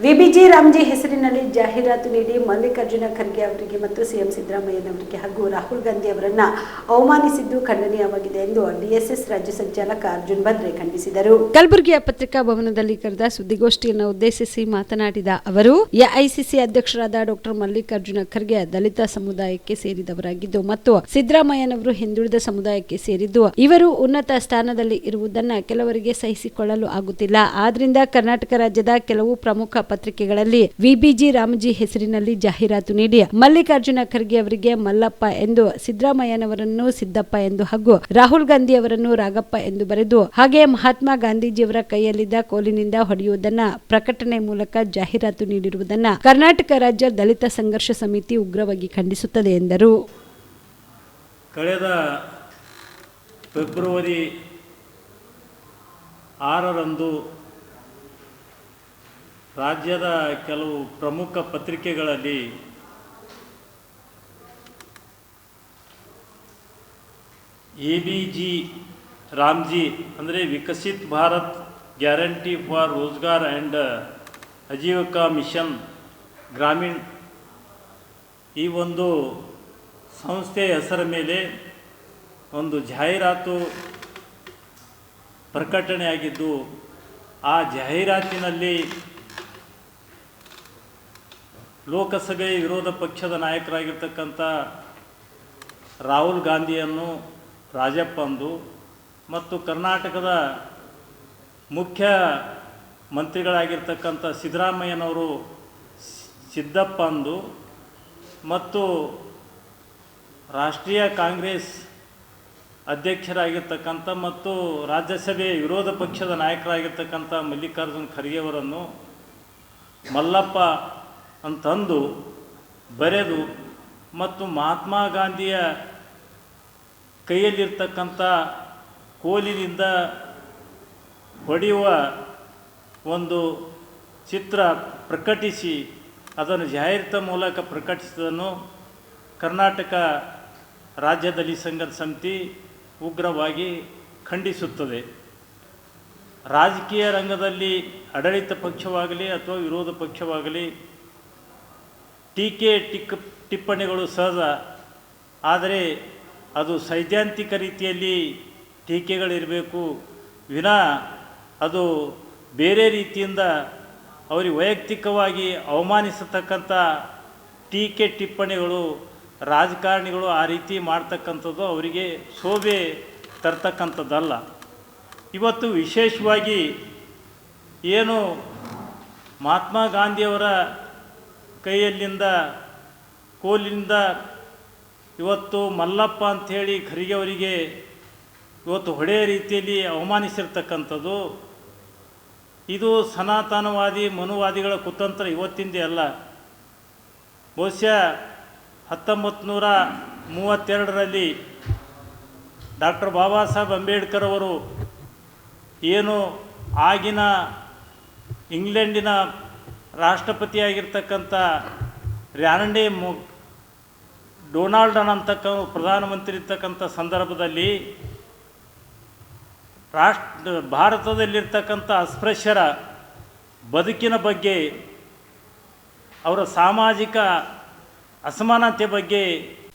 VBG Ramji ಹೆಸರಿನಲ್ಲಿ ಜಾಹೀರಾತು ನೀಡಿ ಮಲ್ಲಿಕಾರ್ಜುನ ಖರ್ಗೆ ಅವರಿಗೆ ಮತ್ತು ಸಿಎಂ ಸಿದ್ದರಾಮಯ್ಯನವರಿಗೆ ಹಾಗೂ ರಾಹುಲ್ ಗಾಂಧಿ ಅವರನ್ನ ಅವಮಾನಿಸಿದ್ದು ಖಂಡನೀಯವಾಗಿದೆ ಎಂದು ಡಿಎಸ್ಎಸ್ ರಾಜ್ಯ ಸಂಚಾಲಕ ಅರ್ಜುನ್ ಬಂದ್ರೆ ಖಂಡಿಸಿದರು. ಕಲಬುರಗಿಯ ಪತ್ರಿಕಾ ಭವನದಲ್ಲಿ ಕರೆದ ಸುದ್ದಿಗೋಷ್ಠಿಯನ್ನು ಉದ್ದೇಶಿಸಿ ಮಾತನಾಡಿದ ಅವರು, ಎಐಸಿಸಿ ಅಧ್ಯಕ್ಷರಾದ ಡಾಕ್ಟರ್ ಮಲ್ಲಿಕಾರ್ಜುನ ಖರ್ಗೆ ದಲಿತ ಸಮುದಾಯಕ್ಕೆ ಸೇರಿದವರಾಗಿದ್ದು ಮತ್ತು ಸಿದ್ದರಾಮಯ್ಯನವರು ಹಿಂದುಳಿದ ಸಮುದಾಯಕ್ಕೆ ಸೇರಿದ್ದು, ಇವರು ಉನ್ನತ ಸ್ಥಾನದಲ್ಲಿ ಇರುವುದನ್ನು ಕೆಲವರಿಗೆ ಸಹಿಸಿಕೊಳ್ಳಲು ಆಗುತ್ತಿಲ್ಲ. ಆದ್ರಿಂದ ಕರ್ನಾಟಕ ರಾಜ್ಯದ ಕೆಲವು ಪ್ರಮುಖ ಪತ್ರಿಕೆಗಳಲ್ಲಿ ವಿಬಿಜಿ ರಾಮಜಿ ಹೆಸರಿನಲ್ಲಿ ಜಾಹೀರಾತು ನೀಡಿ ಮಲ್ಲಿಕಾರ್ಜುನ ಖರ್ಗೆ ಅವರಿಗೆ ಮಲ್ಲಪ್ಪ ಎಂದು, ಸಿದ್ದರಾಮಯ್ಯನವರನ್ನು ಸಿದ್ದಪ್ಪ ಎಂದು ಹಾಗೂ ರಾಹುಲ್ ಗಾಂಧಿ ಅವರನ್ನು ರಾಗಪ್ಪ ಎಂದು ಬರೆದು, ಹಾಗೆ ಮಹಾತ್ಮ ಗಾಂಧೀಜಿಯವರ ಕೈಯಲ್ಲಿದ್ದ ಕೋಲಿನಿಂದ ಹೊಡೆಯುವುದನ್ನ ಪ್ರಕಟಣೆ ಮೂಲಕ ಜಾಹೀರಾತು ನೀಡಿರುವುದನ್ನ ಕರ್ನಾಟಕ ರಾಜ್ಯ ದಲಿತ ಸಂಘರ್ಷ ಸಮಿತಿ ಉಗ್ರವಾಗಿ ಖಂಡಿಸುತ್ತದೆ ಎಂದರು. ಕಳೆದ ಫೆಬ್ರವರಿ ಆರರಂದು ರಾಜ್ಯದ ಕೆಲವು ಪ್ರಮುಖ ಪತ್ರಿಕೆಗಳಲ್ಲಿ ಎ ಬಿ ಜಿ ರಾಮ್ಜಿ ಅಂದರೆ Viksit Bharat guarantee for Rozgar and Ajeevika mission Gramin ಈ ಒಂದು ಸಂಸ್ಥೆಯ ಹೆಸರ ಮೇಲೆ ಒಂದು ಜಾಹೀರಾತು ಪ್ರಕಟಣೆಯಾಗಿದ್ದು, ಆ ಜಾಹೀರಾತಿನಲ್ಲಿ ಲೋಕಸಭೆ ವಿರೋಧ ಪಕ್ಷದ ನಾಯಕರಾಗಿರ್ತಕ್ಕಂಥ ರಾಹುಲ್ ಗಾಂಧಿಯನ್ನು ರಾಜಪ್ಪ ಅಂದು ಮತ್ತು ಕರ್ನಾಟಕದ ಮುಖ್ಯ ಮಂತ್ರಿಗಳಾಗಿರ್ತಕ್ಕಂಥ ಸಿದ್ದರಾಮಯ್ಯನವರು ಸಿದ್ದಪ್ಪ ಅಂದು ಮತ್ತು ರಾಷ್ಟ್ರೀಯ ಕಾಂಗ್ರೆಸ್ ಅಧ್ಯಕ್ಷರಾಗಿರ್ತಕ್ಕಂಥ ಮತ್ತು ರಾಜ್ಯಸಭೆ ವಿರೋಧ ಪಕ್ಷದ ನಾಯಕರಾಗಿರ್ತಕ್ಕಂಥ ಮಲ್ಲಿಕಾರ್ಜುನ್ ಖರ್ಗೆ ಅವರನ್ನು ಮಲ್ಲಪ್ಪ ಅಂತಂದು ಬರೆದು ಮತ್ತು ಮಹಾತ್ಮ ಗಾಂಧಿಯ ಕೈಯಲ್ಲಿರ್ತಕ್ಕಂಥ ಕೋಲಿನಿಂದ ಹೊಡೆಯುವ ಒಂದು ಚಿತ್ರ ಪ್ರಕಟಿಸಿ ಅದನ್ನು ಜಾಹೀರಾತ ಮೂಲಕ ಪ್ರಕಟಿಸಿದನ್ನು ಕರ್ನಾಟಕ ರಾಜ್ಯದಲ್ಲಿ ಸಂಘದ ಸಮಿತಿ ಉಗ್ರವಾಗಿ ಖಂಡಿಸುತ್ತದೆ. ರಾಜಕೀಯ ರಂಗದಲ್ಲಿ ಆಡಳಿತ ಪಕ್ಷವಾಗಲಿ ಅಥವಾ ವಿರೋಧ ಪಕ್ಷವಾಗಲಿ ಟೀಕೆ ಟಿಕ್ ಟಿಪ್ಪಣಿಗಳು ಸಹಜ, ಆದರೆ ಅದು ಸೈದ್ಧಾಂತಿಕ ರೀತಿಯಲ್ಲಿ ಟೀಕೆಗಳಿರಬೇಕು ವಿನಾ ಅದು ಬೇರೆ ರೀತಿಯಿಂದ ಅವರಿಗೆ ವೈಯಕ್ತಿಕವಾಗಿ ಅವಮಾನಿಸತಕ್ಕಂಥ ಟೀಕೆ ಟಿಪ್ಪಣಿಗಳು, ರಾಜಕಾರಣಿಗಳು ಆ ರೀತಿ ಮಾಡ್ತಕ್ಕಂಥದ್ದು ಅವರಿಗೆ ಶೋಭೆ ತರ್ತಕ್ಕಂಥದ್ದಲ್ಲ. ಇವತ್ತು ವಿಶೇಷವಾಗಿ ಏನು ಮಹಾತ್ಮ ಗಾಂಧಿಯವರ ಕೈಯಲ್ಲಿಂದ, ಕೋಲಿನಿಂದ ಇವತ್ತು ಮಲ್ಲಪ್ಪ ಅಂಥೇಳಿ ಖರಿಗೆ ಅವರಿಗೆ ಇವತ್ತು ಹೊಡೆಯ ರೀತಿಯಲ್ಲಿ ಅವಮಾನಿಸಿರ್ತಕ್ಕಂಥದ್ದು. ಇದು ಸನಾತನವಾದಿ, ಮನುವಾದಿಗಳ ಕುತಂತ್ರ ಇವತ್ತಿಂದ ಅಲ್ಲ. ಬಹುಶಃ ಹತ್ತೊಂಬತ್ತು ನೂರ ಮೂವತ್ತೆರಡರಲ್ಲಿ ಡಾಕ್ಟರ್ ಬಾಬಾ ಸಾಹೇಬ್ ಅಂಬೇಡ್ಕರ್ ಅವರು ಏನು ಆಗಿನ ಇಂಗ್ಲೆಂಡಿನ ರಾಷ್ಟ್ರಪತಿಯಾಗಿರ್ತಕ್ಕಂಥ ರ್ಯಾನಂಡೆ ಮು ಡೊನಾಲ್ಡನ್ ಅಂತಕ್ಕ ಪ್ರಧಾನಮಂತ್ರಿ ಇರ್ತಕ್ಕಂಥ ಸಂದರ್ಭದಲ್ಲಿ ರಾಷ್ಟ್ರ ಭಾರತದಲ್ಲಿರ್ತಕ್ಕಂಥ ಅಸ್ಪೃಶ್ಯರ ಬದುಕಿನ ಬಗ್ಗೆ, ಅವರ ಸಾಮಾಜಿಕ ಅಸಮಾನತೆ ಬಗ್ಗೆ